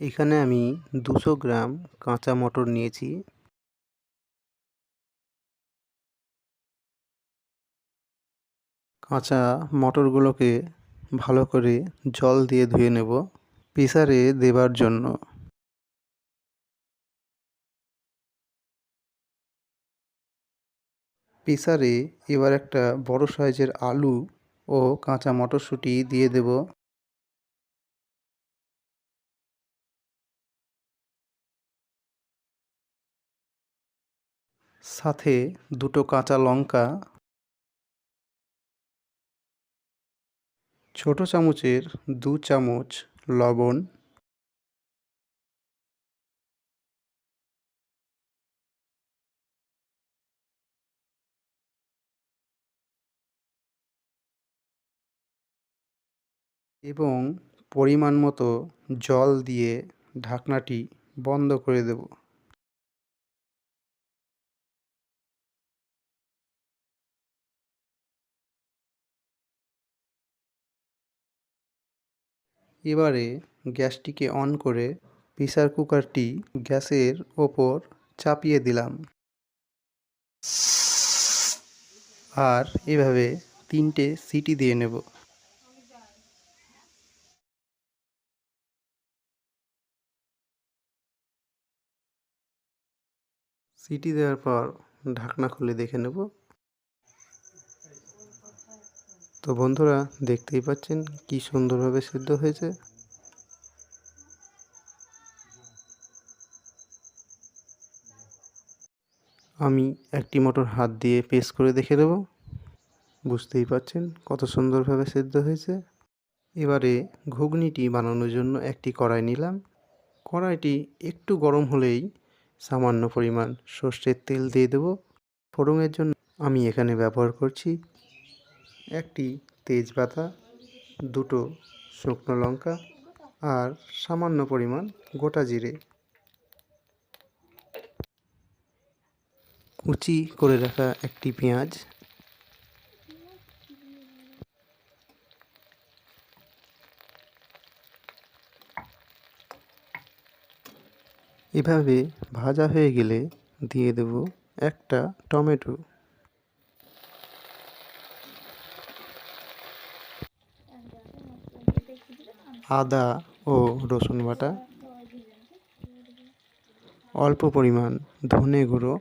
এখানে আমি দুশো গ্রাম কাঁচা মটর নিয়েছি। কাঁচা মটরগুলোকে ভালো করে জল দিয়ে ধুয়ে নেব প্রেসারে দেবার জন্য। প্রেসারে এবার একটা বড় সাইজের আলু ও কাঁচা মটরশুঁটি দিয়ে দেব। সাথে দুটো কাঁচা লঙ্কা, ছোট চামচের দু চামচ লবণ, এবং পরিমাণ মতো জল দিয়ে ঢাকনাটি বন্ধ করে দেব। এবারে গ্যাসটিকে অন করে প্রেসার কুকারটি গ্যাসের ওপর চাপিয়ে দিলাম। আর এভাবে তিনটে সিটি দিয়ে নেব। সিটি দেওয়ার পর ঢাকনা খুলে দেখে নেব। তো বন্ধুরা, দেখতেই পাচ্ছেন কি সুন্দরভাবে সিদ্ধ হয়েছে। আমি একটি মটর হাত দিয়ে পেস্ট করে দেখে দেব। বুঝতেই পাচ্ছেন কত সুন্দরভাবে সিদ্ধ হয়েছে। এবারে ঘুগনিটি বানানোর জন্য একটি কড়াই নিলাম। কড়াইটি একটু গরম হলেই সামান্য পরিমাণ সর্ষের তেল দিয়ে দেব। ফোড়নের জন্য আমি এখানে ব্যবহার করছি একটি তেজপাতা, দুটো শুকনো লঙ্কা আর সামান্য পরিমাণ গোটা জিরে। কুচি করে রাখা একটি পেঁয়াজ। এভাবে ভাজা হয়ে গেলে দিয়ে দেব একটা টমেটো। আদা ও রসুন বাটা। অল্প পরিমাণ ধনে গুঁড়ো।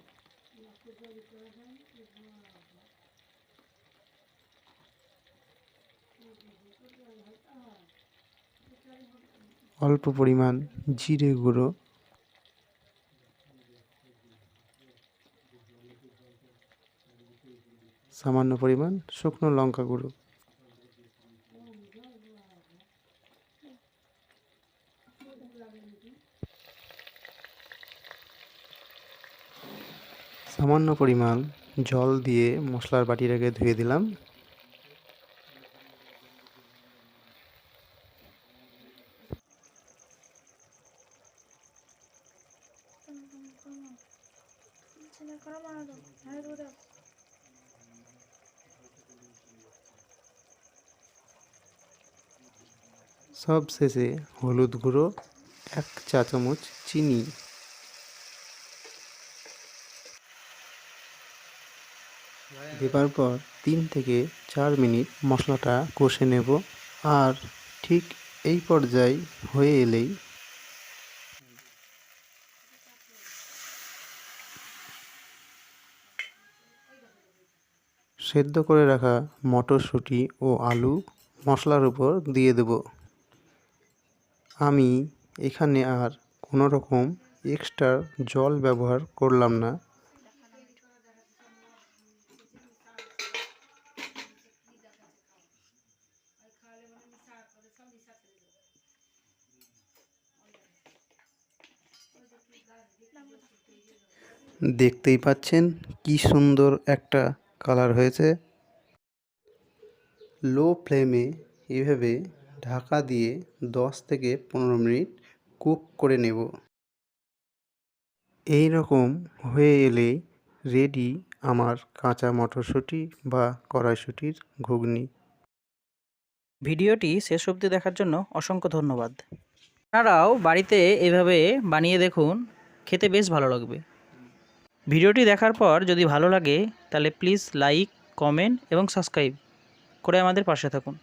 অল্প পরিমাণ জিরে গুঁড়ো। সামান্য পরিমাণ শুকনো লঙ্কা গুঁড়ো। সামান্য পরিমাণ জল দিয়ে মশলার বাটিটাকে ধুয়ে দিলাম। সব শেষে হলুদ গুঁড়ো এক চা চামচ চিনি। দেবার পর তিন থেকে চার মিনিট মশলাটা কষে নেব। আর ঠিক এই পর্যায়ে হয়ে এলেই সেদ্ধ করে রাখা মটরশুঁটি ও আলু মশলার উপর দিয়ে দেব। আমি এখানে আর কোনো রকম এক্সট্রা জল ব্যবহার করলাম না। দেখতেই পাচ্ছেন কি সুন্দর একটা কালার হয়েছে। লো ফ্লেমে এভাবে ঢাকা দিয়ে দশ থেকে পনেরো মিনিট কুক করে নেব। এই রকম হয়ে এলে রেডি আমার কাঁচা মটরশুঁটি বা কড়াইশুঁটির ঘুগনি। ভিডিওটি শেষ অবধি দেখার জন্য অসংখ্য ধন্যবাদ। আপনারাও বাড়িতে এভাবে বানিয়ে দেখুন, খেতে বেশ ভালো লাগবে। ভিডিওটি দেখার পর যদি ভালো লাগে, তাহলে প্লিজ লাইক, কমেন্ট এবং সাবস্ক্রাইব করে আমাদের পাশে থাকুন।